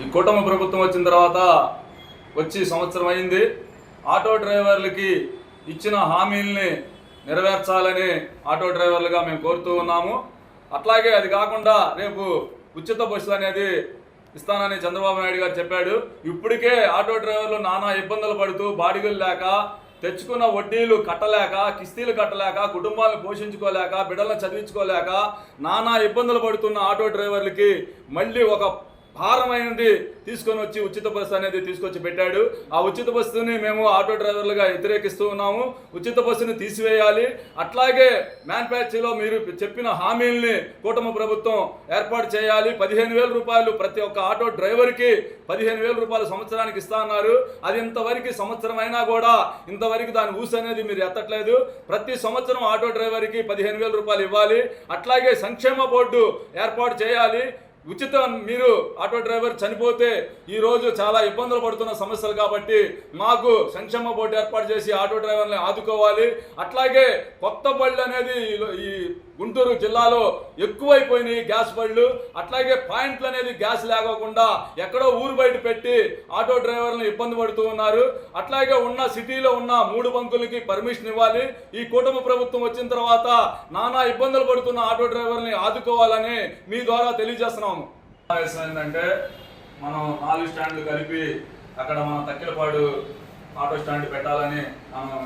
ఈ కూటమి ప్రభుత్వం వచ్చిన తర్వాత వచ్చి సంవత్సరం అయింది. ఆటో డ్రైవర్లకి ఇచ్చిన హామీల్ని నెరవేర్చాలని ఆటో డ్రైవర్లుగా మేము కోరుతూ ఉన్నాము. అట్లాగే అది కాకుండా రేపు ఉచిత బస్సులు అనేది ఇస్తానని చంద్రబాబు నాయుడు గారు చెప్పాడు. ఇప్పటికే ఆటో డ్రైవర్లు నానా ఇబ్బందులు పడుతూ బాడిగలు లేక తెచ్చుకున్న వడ్డీలు కట్టలేక కిస్తీలు కట్టలేక కుటుంబాలను పోషించుకోలేక బిడ్డలను చదివించుకోలేక నానా ఇబ్బందులు పడుతున్న ఆటో డ్రైవర్లకి మళ్ళీ ఒక భారమైనది తీసుకొని వచ్చి ఉచిత బస్సు అనేది తీసుకొచ్చి పెట్టాడు. ఆ ఉచిత బస్సుని మేము ఆటో డ్రైవర్లుగా వ్యతిరేకిస్తూ ఉన్నాము. ఉచిత బస్సుని తీసివేయాలి. అట్లాగే మ్యానుఫ్యాక్చరీలో మీరు చెప్పిన హామీల్ని కూటమి ప్రభుత్వం ఏర్పాటు చేయాలి. పదిహేను వేల రూపాయలు ప్రతి ఒక్క ఆటో డ్రైవర్కి పదిహేను వేల రూపాయలు సంవత్సరానికి ఇస్తా అన్నారు. అది ఇంతవరకు సంవత్సరం అయినా కూడా ఇంతవరకు దాని ఊసి అనేది మీరు ఎత్తట్లేదు. ప్రతి సంవత్సరం ఆటో డ్రైవర్కి పదిహేను వేల రూపాయలు ఇవ్వాలి. అట్లాగే సంక్షేమ బోర్డు ఏర్పాటు చేయాలి. ఉచితం మీరు ఆటో డ్రైవర్ చనిపోతే ఈ రోజు చాలా ఇబ్బందులు పడుతున్న సమస్యలు కాబట్టి మాకు సంక్షేమ బోర్డు ఏర్పాటు చేసి ఆటో డ్రైవర్ని ఆదుకోవాలి. అట్లాగే కొత్త బళ్ళు అనేది ఈ- గుంటూరు జిల్లాలో ఎక్కువైపోయినాయి గ్యాస్ బళ్ళు. అట్లాగే పాయింట్లు అనేది గ్యాస్ లేకోకుండా ఎక్కడో ఊరు బయట పెట్టి ఆటో డ్రైవర్లను ఇబ్బంది పడుతూ ఉన్నారు. అట్లాగే ఉన్న సిటీలో ఉన్న మూడు బంకులకి పర్మిషన్ ఇవ్వాలి. ఈ కుటుంబ ప్రభుత్వం వచ్చిన తర్వాత నానా ఇబ్బందులు పడుతున్న ఆటో డ్రైవర్ని ఆదుకోవాలని మీ ద్వారా తెలియజేస్తున్నాం. సమావేశం ఏంటంటే మనం నాలుగు స్టాండ్లు కలిపి అక్కడ మన తక్కిలపాడు ఆటో స్టాండ్ పెట్టాలని మనం